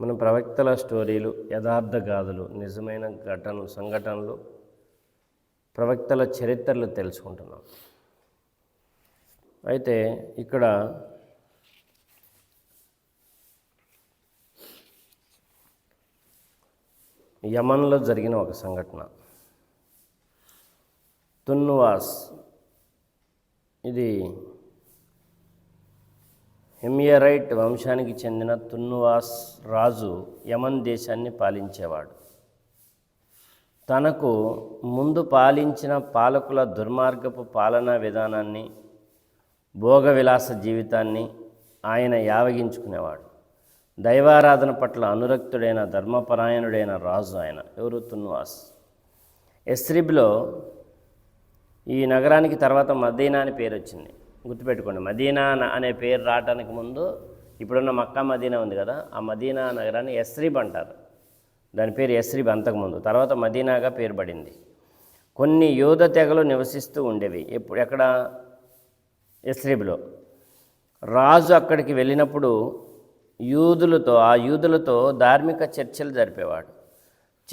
మనం ప్రవక్తల స్టోరీలు యథార్థ గాథలు నిజమైన ఘటన సంఘటనలు ప్రవక్తల చరిత్రలు తెలుసుకుంటున్నాం. అయితే ఇక్కడ యమన్లో జరిగిన ఒక సంఘటన. తున్నువాస్ ఇది హెమియరైట్ వంశానికి చెందిన తున్నువాస్ రాజు యమన్ దేశాన్ని పాలించేవాడు. తనకు ముందు పాలించిన పాలకుల దుర్మార్గపు పాలనా విధానాన్ని భోగవిలాస జీవితాన్ని ఆయన యావగించుకునేవాడు. దైవారాధన పట్ల అనురక్తుడైన ధర్మపరాయణుడైన రాజు ఆయన. ఎవరు? తున్వాస్ ఎస్రిబ్లో ఈ నగరానికి తర్వాత మదీనా అని పేరు వచ్చింది గుర్తుపెట్టుకోండి. మదీనా అనే పేరు రావడానికి ముందు ఇప్పుడున్న మక్కా మదీనా ఉంది కదా ఆ మదీనా నగరాన్ని ఎస్రీబ్ అంటారు. దాని పేరు ఎస్రీబ్ అంతకుముందు తర్వాత మదీనాగా పేరు పడింది. కొన్ని యోధ తెగలు నివసిస్తూ ఉండేవి. ఎప్పుడు ఎక్కడ? ఎస్రీబ్లో రాజు అక్కడికి వెళ్ళినప్పుడు యూదులతో ఆ యూదులతో ధార్మిక చర్చలు జరిపేవాడు.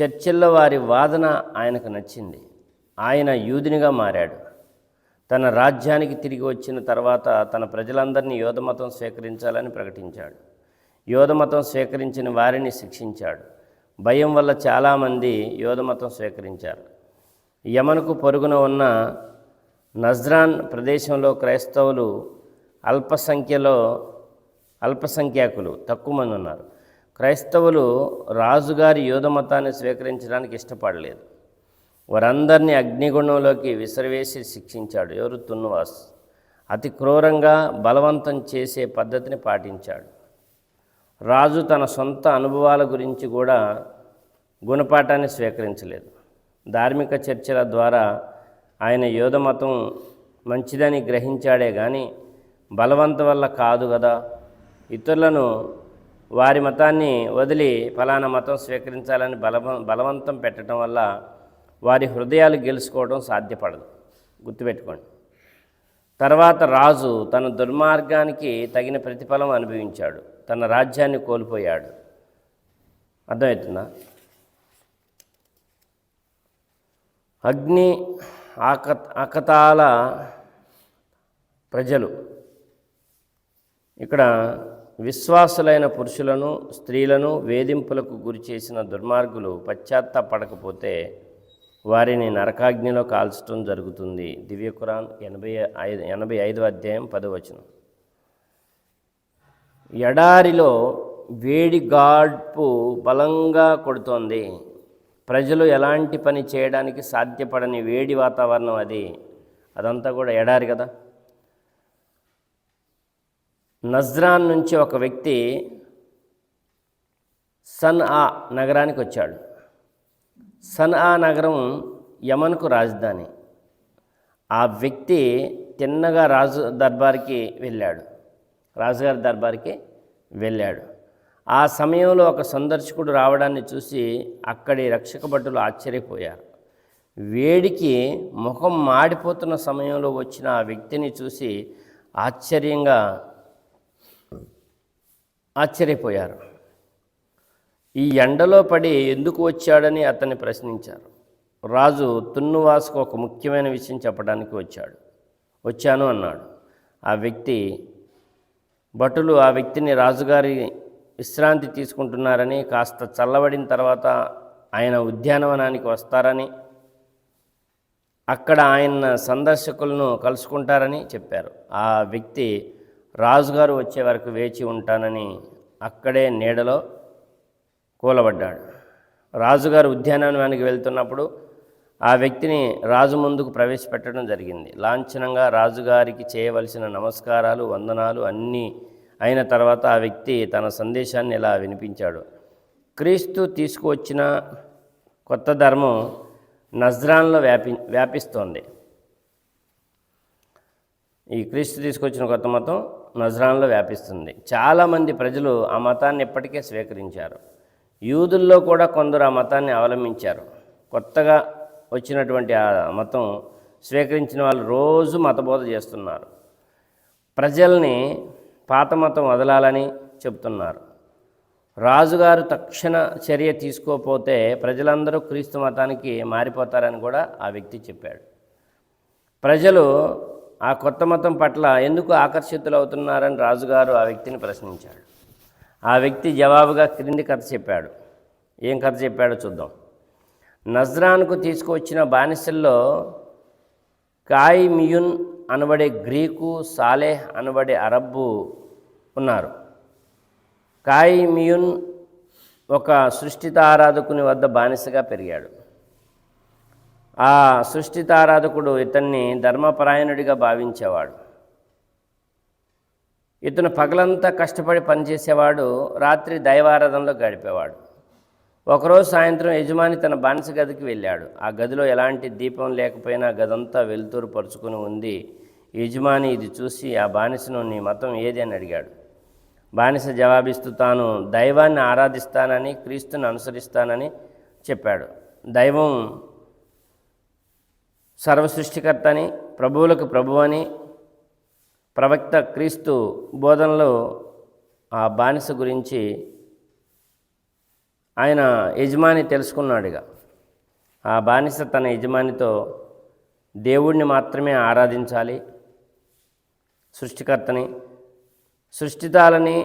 చర్చల్లో వారి వాదన ఆయనకు నచ్చింది. ఆయన యూదునిగా మారాడు. తన రాజ్యానికి తిరిగి వచ్చిన తర్వాత తన ప్రజలందరినీ యోధమతం స్వీకరించాలని ప్రకటించాడు. యోధమతం స్వీకరించిన వారిని శిక్షించాడు. భయం వల్ల చాలామంది యోధమతం స్వీకరించారు. యమనుకు పొరుగున ఉన్న నజ్రాన్ ప్రదేశంలో క్రైస్తవులు అల్పసంఖ్యలో అల్పసంఖ్యాకులు తక్కువ మంది ఉన్నారు. క్రైస్తవులు రాజుగారి యోధ మతాన్ని స్వీకరించడానికి ఇష్టపడలేదు. వారందరినీ అగ్నిగుణంలోకి విసిరివేసి శిక్షించాడు. ఎవరు? తున్నువాస్ అతి క్రూరంగా బలవంతం చేసే పద్ధతిని పాటించాడు. రాజు తన సొంత అనుభవాల గురించి కూడా గుణపాఠాన్ని స్వీకరించలేదు. ధార్మిక చర్చల ద్వారా ఆయన యోధ మతం మంచిదని గ్రహించాడే కానీ బలవంతం వల్ల కాదు కదా ఇతరులను వారి మతాన్ని వదిలి ఫలానా మతం స్వీకరించాలని బలవ బలవంతం పెట్టడం వల్ల వారి హృదయాలు గెలుచుకోవడం సాధ్యపడదు. గుర్తుపెట్టుకోండి. తర్వాత రాజు తన దుర్మార్గానికి తగిన ప్రతిఫలం అనుభవించాడు. తన రాజ్యాన్ని కోల్పోయాడు. అర్థమవుతుందా? అగ్ని ఆక అకతాల ప్రజలు. ఇక్కడ విశ్వాసులైన పురుషులను స్త్రీలను వేధింపులకు గురి చేసిన దుర్మార్గులు పశ్చాత్తాపడకపోతే వారిని నరకాగ్నిలో కాల్చడం జరుగుతుంది. దివ్య ఖురాన్ ఎనభై ఐదు ఎనభై ఐదు అధ్యాయం పదవచనం ఎడారిలో వేడి గాడ్పు బలంగా కొడుతోంది. ప్రజలు ఎలాంటి పని చేయడానికి సాధ్యపడని వేడి వాతావరణం అది. అదంతా కూడా ఎడారి కదా. నజ్రాన్ నుంచి ఒక వ్యక్తి సన్ ఆ నగరానికి వచ్చాడు. సన్ ఆ నగరం యమన్కు రాజధాని. ఆ వ్యక్తి తిన్నగా రాజు దర్బార్కి వెళ్ళాడు. రాజుగారి దర్బార్కి వెళ్ళాడు. ఆ సమయంలో ఒక సందర్శకుడు రావడాన్ని చూసి అక్కడి రక్షక భటులు ఆశ్చర్యపోయారు. వేడికి ముఖం మాడిపోతున్న సమయంలో వచ్చిన ఆ వ్యక్తిని చూసి ఆశ్చర్యంగా ఆశ్చర్యపోయారు. ఈ ఎండలో పడి ఎందుకు వచ్చాడని అతన్ని ప్రశ్నించారు. రాజు తున్నువాసుకు ఒక ముఖ్యమైన విషయం చెప్పడానికి వచ్చాడు. వచ్చాను అన్నాడు. ఆ వ్యక్తి భటులు ఆ వ్యక్తిని రాజుగారి విశ్రాంతి తీసుకుంటున్నారని కాస్త చల్లబడిన తర్వాత ఆయన ఉద్యానవనానికి వస్తారని అక్కడ ఆయన సందర్శకులను కలుసుకుంటారని చెప్పారు. ఆ వ్యక్తి రాజుగారు వచ్చే వరకు వేచి ఉంటానని అక్కడే నీడలో కూలబడ్డాడు. రాజుగారు ఉద్యానవనానికి వెళ్తున్నప్పుడు ఆ వ్యక్తిని రాజు ముందుకు ప్రవేశపెట్టడం జరిగింది. లాంఛనంగా రాజుగారికి చేయవలసిన నమస్కారాలు వందనాలు అన్నీ అయిన తర్వాత ఆ వ్యక్తి తన సందేశాన్ని ఇలా వినిపించాడు? క్రీస్తు తీసుకువచ్చిన కొత్త ధర్మం నజ్రాన్లో వ్యాపి వ్యాపిస్తోంది. ఈ క్రీస్తు తీసుకొచ్చిన కొత్త మతం నజ్రాన్లో వ్యాపిస్తుంది. చాలామంది ప్రజలు ఆ మతాన్ని ఇప్పటికే స్వీకరించారు. యూదుల్లో కూడా కొందరు ఆ మతాన్ని అవలంబించారు. కొత్తగా వచ్చినటువంటి ఆ మతం స్వీకరించిన వాళ్ళు రోజు మతబోధ చేస్తున్నారు. ప్రజల్ని పాత మతం వదలాలని చెప్తున్నారు. రాజుగారు తక్షణ చర్య తీసుకోకపోతే ప్రజలందరూ క్రీస్తు మతానికి మారిపోతారని కూడా ఆ వ్యక్తి చెప్పాడు. ప్రజలు ఆ కొత్త మతం పట్ల ఎందుకు ఆకర్షితులవుతున్నారని రాజుగారు ఆ వ్యక్తిని ప్రశ్నించాడు. ఆ వ్యక్తి జవాబుగా క్రింది కథ చెప్పాడు. ఏం కథ చెప్పాడో చూద్దాం. నజ్రాన్కు తీసుకువచ్చిన బానిసల్లో కాయ్ మియున్ అనబడే గ్రీకు సాలేహ్ అనబడే అరబ్బు ఉన్నారు. కాయ్ మియున్ ఒక సృష్టిత ఆరాధకుని వద్ద బానిసగా పెరిగాడు. ఆ సృష్టిత ఆరాధకుడు ఇతన్ని ధర్మపరాయణుడిగా భావించేవాడు. ఇతను పగలంతా కష్టపడి పనిచేసేవాడు రాత్రి దైవారాధనలో గడిపేవాడు. ఒకరోజు సాయంత్రం యజమాని తన బానిస గదికి వెళ్ళాడు. ఆ గదిలో ఎలాంటి దీపం లేకపోయినా గదంతా వెలుతురు పరుచుకుని ఉంది. యజమాని ఇది చూసి ఆ బానిసను నీ మతం ఏది? అని అడిగాడు. బానిస జవాబిస్తూ తాను దైవాన్ని ఆరాధిస్తానని క్రీస్తుని అనుసరిస్తానని చెప్పాడు. దైవం సర్వసృష్టికర్త అని ప్రభువులకు ప్రభువని ప్రవక్త క్రీస్తు బోధనలో ఆ బానిస గురించి ఆయన యజమాని తెలుసుకున్నాడుగా. ఆ బానిస తన యజమానితో దేవుణ్ణి మాత్రమే ఆరాధించాలి సృష్టికర్తని. సృష్టితాలని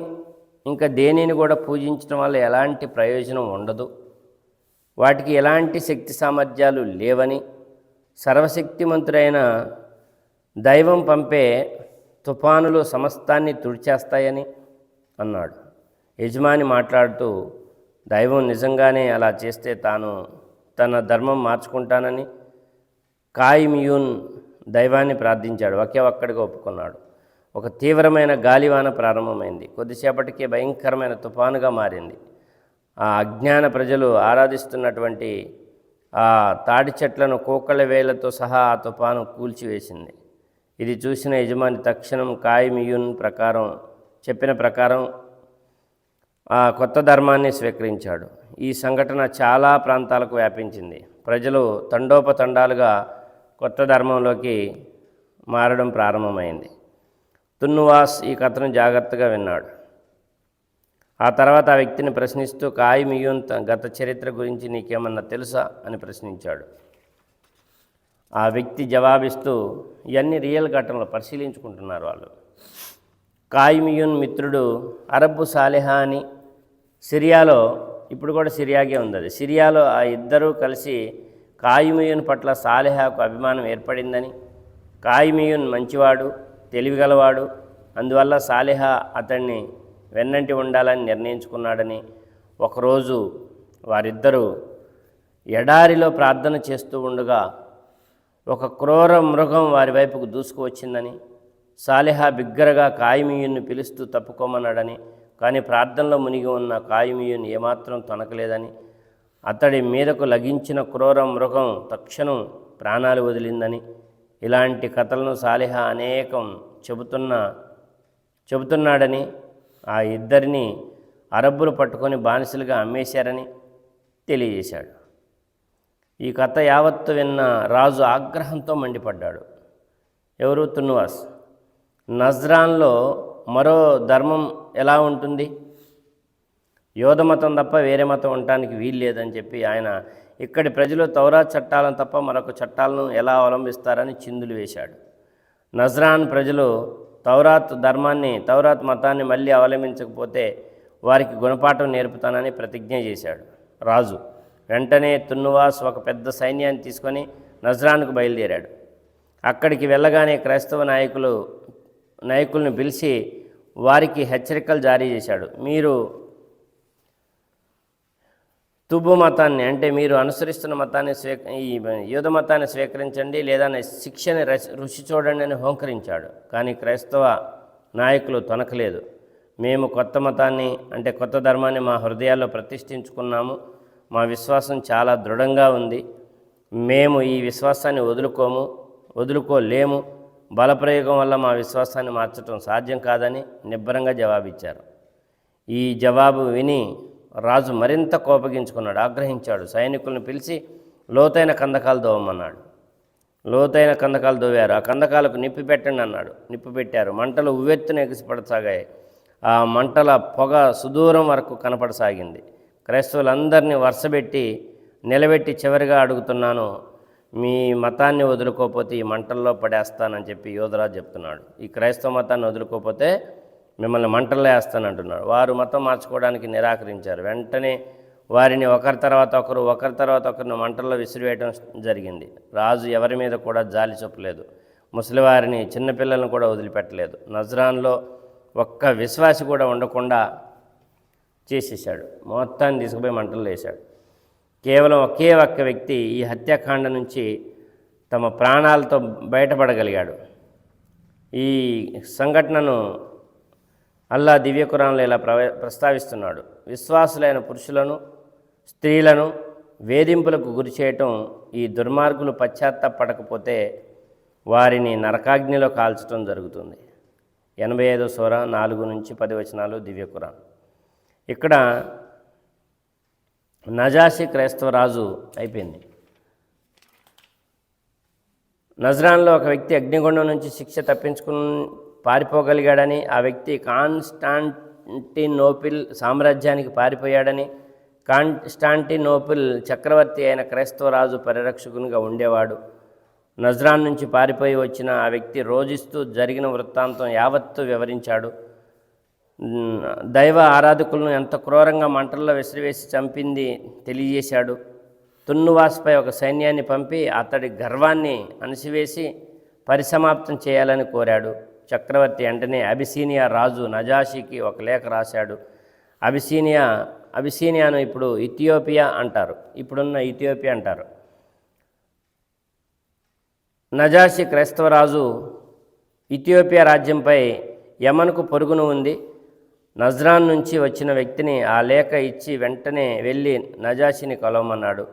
ఇంకా దేనిని కూడా పూజించడం వల్ల ఎలాంటి ప్రయోజనం ఉండదు. వాటికి ఎలాంటి శక్తి సామర్థ్యాలు లేవని సర్వశక్తిమంతుడైన దైవం పంపే తుఫానులు సమస్తాన్ని తుడిచేస్తాయని అన్నాడు. యజమాని మాట్లాడుతూ దైవం నిజంగానే అలా చేస్తే తాను తన ధర్మం మార్చుకుంటానని కాయిమియూన్ దైవాన్ని ప్రార్థించాడు. ఒకే ఒక్కడిగా ఒప్పుకున్నాడు. ఒక తీవ్రమైన గాలివాన ప్రారంభమైంది. కొద్దిసేపటికే భయంకరమైన తుఫానుగా మారింది. ఆ అజ్ఞాన ప్రజలు ఆరాధిస్తున్నటువంటి ఆ తాడి చెట్లను కోకళ్ళ వేలతో సహా ఆ తుఫాను కూల్చివేసింది. ఇది చూసిన యజమాని తక్షణం కాయమియున్ ప్రకారం చెప్పిన ప్రకారం ఆ కొత్త ధర్మాన్ని స్వీకరించాడు. ఈ సంఘటన చాలా ప్రాంతాలకు వ్యాపించింది. ప్రజలు తండోపతండాలుగా కొత్త ధర్మంలోకి మారడం ప్రారంభమైంది. తున్నువాస్ ఈ కథను జాగ్రత్తగా విన్నాడు. ఆ తర్వాత ఆ వ్యక్తిని ప్రశ్నిస్తూ కాయమియూన్ త- గత చరిత్ర గురించి నీకేమన్నా తెలుసా? అని ప్రశ్నించాడు. ఆ వ్యక్తి జవాబిస్తూ ఇవన్నీ రియల్ ఘటనలు పరిశీలించుకుంటున్నారు వాళ్ళు. కాయిమియున్ మిత్రుడు అరబ్బు సాలిహా అని సిరియాలో ఇప్పుడు కూడా సిరియాగే ఉంది అది సిరియాలో ఆ ఇద్దరూ కలిసి కాయిమియున్ పట్ల సాలిహాకు అభిమానం ఏర్పడిందని కాయిమియున్ మంచివాడు తెలివిగలవాడు అందువల్ల సాలిహా అతన్ని వెన్నంటి ఉండాలని నిర్ణయించుకున్నాడని ఒకరోజు వారిద్దరూ ఎడారిలో ప్రార్థన చేస్తూ ఉండగా ఒక క్రూర మృగం వారి వైపుకు దూసుకువచ్చిందని సాలిహా బిగ్గరగా కాయమీయుని పిలుస్తూ తప్పుకోమన్నాడని కానీ ప్రార్థనలో మునిగి ఉన్న కాయమీయుని ఏమాత్రం తొనకలేదని అతడి మీదకు లగించిన క్రూర మృగం తక్షణం ప్రాణాలు వదిలిందని ఇలాంటి కథలను సాలిహా అనేకం చెబుతున్న చెబుతున్నాడని ఆ ఇద్దరిని అరబ్బులు పట్టుకొని బానిసలుగా అమ్మేశారని తెలియజేశాడు. ఈ కథ యావత్తు విన్న రాజు ఆగ్రహంతో మండిపడ్డాడు. ఎవరు? తున్నువాస్ నజ్రాన్లో మరో ధర్మం ఎలా ఉంటుంది? యోధ మతం తప్ప వేరే మతం ఉండటానికి వీలు లేదని చెప్పి ఆయన ఇక్కడి ప్రజలు తౌరా చట్టాలను తప్ప మరొక చట్టాలను ఎలా అవలంబిస్తారని చిందులు వేశాడు. నజ్రాన్ ప్రజలు తౌరాత్ ధర్మాన్ని తౌరాత్ మతాన్ని మళ్ళీ అవలంబించకపోతే వారికి గుణపాఠం నేర్పుతానని ప్రతిజ్ఞ చేశాడు రాజు. వెంటనే తున్నువాస్ ఒక పెద్ద సైన్యాన్ని తీసుకొని నజ్రాన్కు బయలుదేరాడు. అక్కడికి వెళ్ళగానే క్రైస్తవ నాయకులు నాయకులను పిలిచి వారికి హెచ్చరికలు జారీ చేశాడు. మీరు తుబ్బు మతాన్ని అంటే మీరు అనుసరిస్తున్న మతాన్ని స్వీక ఈ యూద మతాన్ని స్వీకరించండి లేదా శిక్షని రుచి చూడండి అని హోంకరించాడు. కానీ క్రైస్తవ నాయకులు తొనకలేదు. మేము కొత్త మతాన్ని అంటే కొత్త ధర్మాన్ని మా హృదయాల్లో ప్రతిష్ఠించుకున్నాము. మా విశ్వాసం చాలా దృఢంగా ఉంది. మేము ఈ విశ్వాసాన్ని వదులుకోము వదులుకోలేము. బలప్రయోగం వల్ల మా విశ్వాసాన్ని మార్చడం సాధ్యం కాదని నిబ్బరంగా జవాబిచ్చారు. ఈ జవాబు విని రాజు మరింత కోపగించుకున్నాడు. ఆగ్రహించాడు. సైనికులను పిలిచి లోతైన కందకాలు దోవమన్నాడు లోతైన కందకాలు దోవారు ఆ కందకాలకు నిప్పి పెట్టండి అన్నాడు. నిప్పు పెట్టారు. మంటలు ఉవ్వెత్తున ఎగిసిపడసాగాయి. ఆ మంటల పొగ సుదూరం వరకు కనపడసాగింది. క్రైస్తవులందరినీ వరుసబెట్టి నిలబెట్టి చివరిగా అడుగుతున్నాను మీ మతాన్ని వదులుకోకపోతే ఈ మంటల్లో పడేస్తానని చెప్పి యోధరాజు చెప్తున్నాడు. ఈ క్రైస్తవ మతాన్ని వదులుకోకపోతే మిమ్మల్ని మంటల్లో వేస్తానంటున్నాడు. వారు మతం మార్చుకోవడానికి నిరాకరించారు. వెంటనే వారిని ఒకరి తర్వాత ఒకరు ఒకరి తర్వాత ఒకరిని మంటల్లో విసిరివేయడం జరిగింది. రాజు ఎవరి మీద కూడా జాలి చూపలేదు. ముసలివారిని చిన్నపిల్లలను కూడా వదిలిపెట్టలేదు. నజరాన్లో ఒక్క విశ్వాసి కూడా ఉండకుండా చేసేసాడు మొత్తాన్ని తీసుకుపోయి మంటల్లో వేశాడు. కేవలం ఒకే ఒక్క వ్యక్తి ఈ హత్యాకాండ నుంచి తమ ప్రాణాలతో బయటపడగలిగాడు. ఈ సంఘటనను అల్లా దివ్యకురాన్లో ఇలా ప్రవ ప్రస్తావిస్తున్నాడు. విశ్వాసులైన పురుషులను స్త్రీలను వేధింపులకు గురి చేయటం ఈ దుర్మార్గులు పశ్చాత్తాపడకపోతే వారిని నరకాగ్నిలో కాల్చడం జరుగుతుంది. ఎనభై ఐదో సూర నాలుగు నుంచి పది వచనాలు దివ్య ఇక్కడ నజాషి క్రైస్తవ రాజు అయిపోయింది. నజరాన్లో ఒక వ్యక్తి అగ్నిగుండం నుంచి శిక్ష తప్పించుకుని పారిపోగలిగాడని ఆ వ్యక్తి కాన్స్టాంటినోపిల్ సామ్రాజ్యానికి పారిపోయాడని కాన్స్టాంటినోపిల్ చక్రవర్తి అయిన క్రైస్తవ రాజు పరిరక్షకునిగా ఉండేవాడు. నజరాన్ నుంచి పారిపోయి వచ్చిన ఆ వ్యక్తి రోజిస్తూ జరిగిన వృత్తాంతం యావత్తు వివరించాడు. దైవ ఆరాధకులను ఎంత క్రూరంగా మంటల్లో విసిరివేసి చంపింది తెలియజేశాడు. తున్నువాస్పై ఒక సైన్యాన్ని పంపి అతడి గర్వాన్ని అణిసివేసి పరిసమాప్తం చేయాలని కోరాడు. చక్రవర్తి వెంటనే అబిసీనియా రాజు నజాషికి ఒక లేఖ రాశాడు. అబిసీనియా అబిసీనియాను ఇప్పుడు ఇథియోపియా అంటారు. ఇప్పుడున్న ఇథియోపియా అంటారు. నజాషి క్రైస్తవరాజు ఇథియోపియా రాజ్యంపై యమన్కు పొరుగును ఉంది. నజ్రాన్ నుంచి వచ్చిన వ్యక్తిని ఆ లేఖ ఇచ్చి వెంటనే వెళ్ళి నజాషిని కలవమన్నాడు.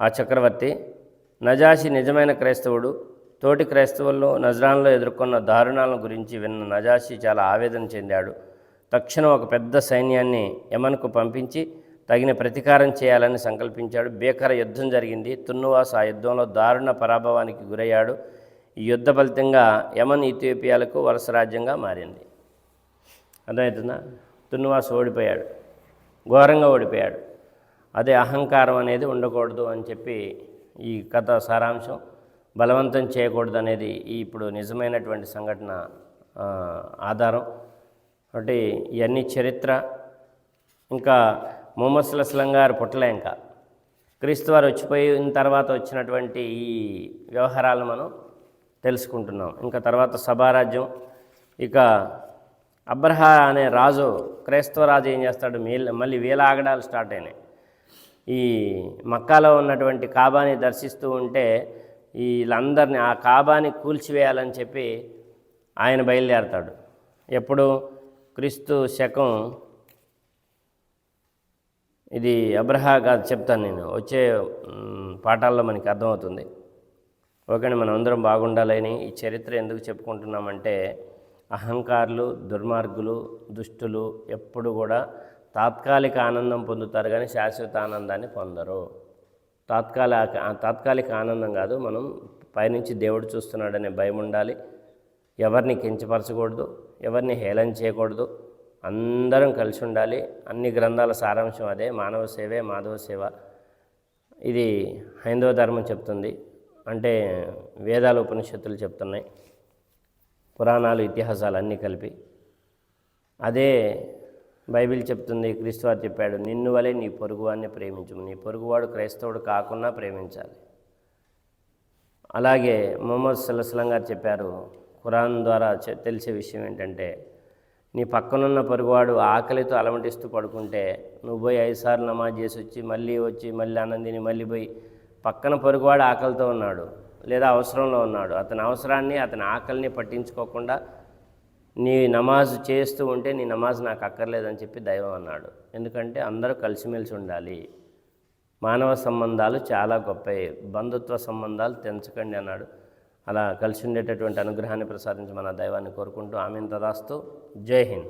ఆ చక్రవర్తి నజాషి నిజమైన క్రైస్తవుడు. తోటి క్రైస్తవుల్లో నజ్రాన్లో ఎదుర్కొన్న దారుణాల గురించి విన్న నజాషి చాలా ఆవేదన చెందాడు. తక్షణం ఒక పెద్ద సైన్యాన్ని యమన్కు పంపించి తగిన ప్రతీకారం చేయాలని సంకల్పించాడు. భీకర యుద్ధం జరిగింది. తున్నువాస్ ఆ యుద్ధంలో దారుణ పరాభవానికి గురయ్యాడు. ఈ యుద్ధ ఫలితంగా యమన్ ఇథియోపియాలకు వలస రాజ్యంగా మారింది. అర్థమవుతుందా తున్నువాస్ ఓడిపోయాడు. ఘోరంగా ఓడిపోయాడు. అదే అహంకారం అనేది ఉండకూడదు అని చెప్పి ఈ కథ సారాంశం. బలవంతం చేయకూడదు అనేది ఈ ఇప్పుడు నిజమైనటువంటి సంఘటన ఆధారం. కాబట్టి ఇవన్నీ చరిత్ర. ఇంకా మొహమ్మద్ సుల్లాం గారు పుట్టలే ఇంకా. క్రీస్తు వారు వచ్చిపోయిన తర్వాత వచ్చినటువంటి ఈ వ్యవహారాలు మనం తెలుసుకుంటున్నాం. ఇంకా తర్వాత సభారాజ్యం. ఇక అబ్రహా అనే రాజు క్రైస్తవ రాజు ఏం చేస్తాడు? మీల్ మళ్ళీ వేల ఆగడాలు స్టార్ట్ అయినాయి. ఈ మక్కాలో ఉన్నటువంటి కాబాని దర్శిస్తూ ఉంటే వీళ్ళందరినీ ఆ కాబాని కూల్చివేయాలని చెప్పి ఆయన బయలుదేరతాడు. ఎప్పుడు? క్రీస్తు శకం ఇది అబ్రహా కాదు చెప్తాను నేను. వచ్చే పాఠాల్లో మనకి అర్థమవుతుంది. ఓకేనా మనం అందరం బాగుండాలని ఈ చరిత్ర ఎందుకు చెప్పుకుంటున్నామంటే అహంకారులు దుర్మార్గులు దుష్టులు ఎప్పుడు కూడా తాత్కాలిక ఆనందం పొందుతారు కానీ శాశ్వత ఆనందాన్ని పొందరు. తాత్కాలిక తాత్కాలిక ఆనందం కాదు మనం పైనుంచి దేవుడు చూస్తున్నాడనే భయం ఉండాలి. ఎవరిని కించపరచకూడదు ఎవరిని హేళన చేయకూడదు. అందరం కలిసి ఉండాలి. అన్ని గ్రంథాల సారాంశం అదే మానవ సేవే మాధవ సేవ. ఇది హైందవ ధర్మం చెప్తుంది. అంటే వేదాలు ఉపనిషత్తులు చెప్తున్నాయి. పురాణాలు ఇతిహాసాలు అన్నీ కలిపి. అదే బైబిల్ చెప్తుంది క్రీస్తువారు చెప్పాడు నిన్ను వలె నీ పొరుగువాడిని ప్రేమించు నీ పొరుగువాడు క్రైస్తవుడు కాకుండా ప్రేమించాలి. అలాగే మొహమ్మద్ సల్లాహం గారు చెప్పారు ఖురాన్ ద్వారా తెలిసే విషయం ఏంటంటే నీ పక్కనున్న పొరుగువాడు ఆకలితో అలమటిస్తూ పడుకుంటే నువ్వు పోయి ఐదు సార్లు నమాజ్ చేసి వచ్చి మళ్ళీ వచ్చి మళ్ళీ ఆనందిని మళ్ళీ పోయి పక్కన పొరుగువాడు ఆకలితో ఉన్నాడు. లేదా అవసరంలో ఉన్నాడు. అతని అవసరాన్ని అతని ఆకలిని పట్టించుకోకుండా నీ నమాజ్ చేస్తూ ఉంటే నీ నమాజ్ నాకు అక్కర్లేదని చెప్పి దైవం అన్నాడు. ఎందుకంటే అందరూ కలిసిమెలిసి ఉండాలి. మానవ సంబంధాలు చాలా గొప్పవి. బంధుత్వ సంబంధాలు తెంచకండి అన్నాడు. అలా కలిసి ఉండేటటువంటి అనుగ్రహాన్ని ప్రసాదించి మన దైవాన్ని కోరుకుంటూ ఆమెను తదాస్తూ జై హింద్.